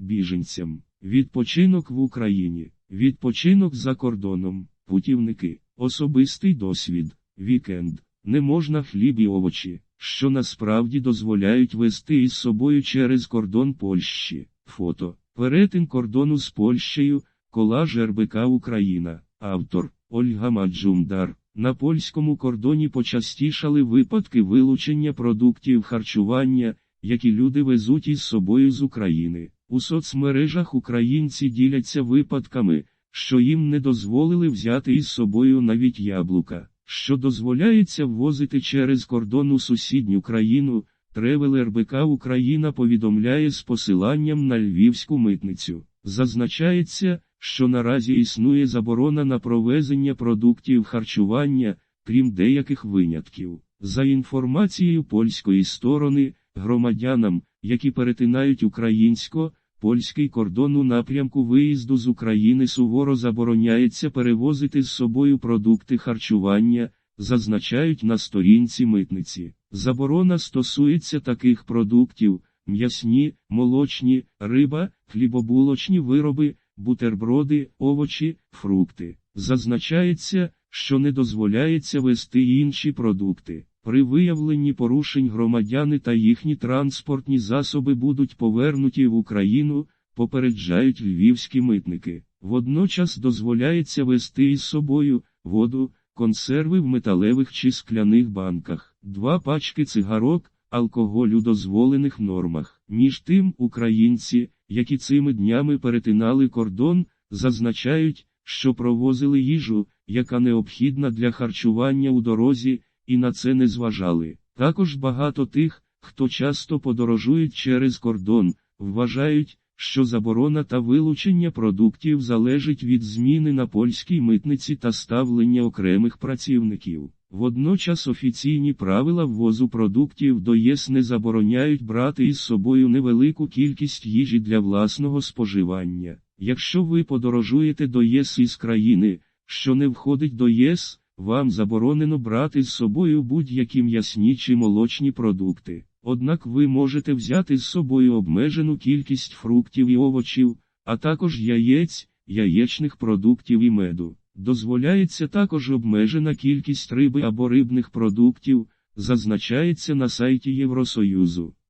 біженцям, відпочинок в Україні, відпочинок за кордоном, путівники, особистий досвід, вікенд, не можна хліб і овочі, що насправді дозволяють вести із собою через кордон Польщі. Фото. Перетин кордону з Польщею, колаж РБК Україна, автор. Ольга Маджумдар. На польському кордоні почастішали випадки вилучення продуктів харчування, які люди везуть із собою з України. У соцмережах українці діляться випадками, що їм не дозволили взяти із собою навіть яблука, що дозволяється ввозити через кордон у сусідню країну. Тревел РБК Україна повідомляє з посиланням на львівську митницю. Зазначається, що наразі існує заборона на провезення продуктів харчування, крім деяких винятків. За інформацією польської сторони, громадянам, які перетинають українсько, польський кордон у напрямку виїзду з України суворо забороняється перевозити з собою продукти харчування, зазначають на сторінці митниці. Заборона стосується таких продуктів: м'ясні, молочні, риба, хлібобулочні вироби, бутерброди, овочі, фрукти. Зазначається, що не дозволяється вести інші продукти. При виявленні порушень громадяни та їхні транспортні засоби будуть повернуті в Україну, попереджають львівські митники. Водночас дозволяється вести із собою воду, консерви в металевих чи скляних банках, два пачки цигарок, алкоголь у дозволених нормах. Між тим, українці, які цими днями перетинали кордон, зазначають, що провозили їжу, яка необхідна для харчування у дорозі, і на це не зважали. Також багато тих, хто часто подорожують через кордон, вважають, що заборона та вилучення продуктів залежить від зміни на польській митниці та ставлення окремих працівників. Водночас офіційні правила ввозу продуктів до ЄС не забороняють брати із собою невелику кількість їжі для власного споживання. Якщо ви подорожуєте до ЄС із країни, що не входить до ЄС, вам заборонено брати з собою будь-які м'ясні чи молочні продукти. Однак ви можете взяти з собою обмежену кількість фруктів і овочів, а також яєць, яєчних продуктів і меду. Дозволяється також обмежена кількість риби або рибних продуктів, зазначається на сайті Євросоюзу.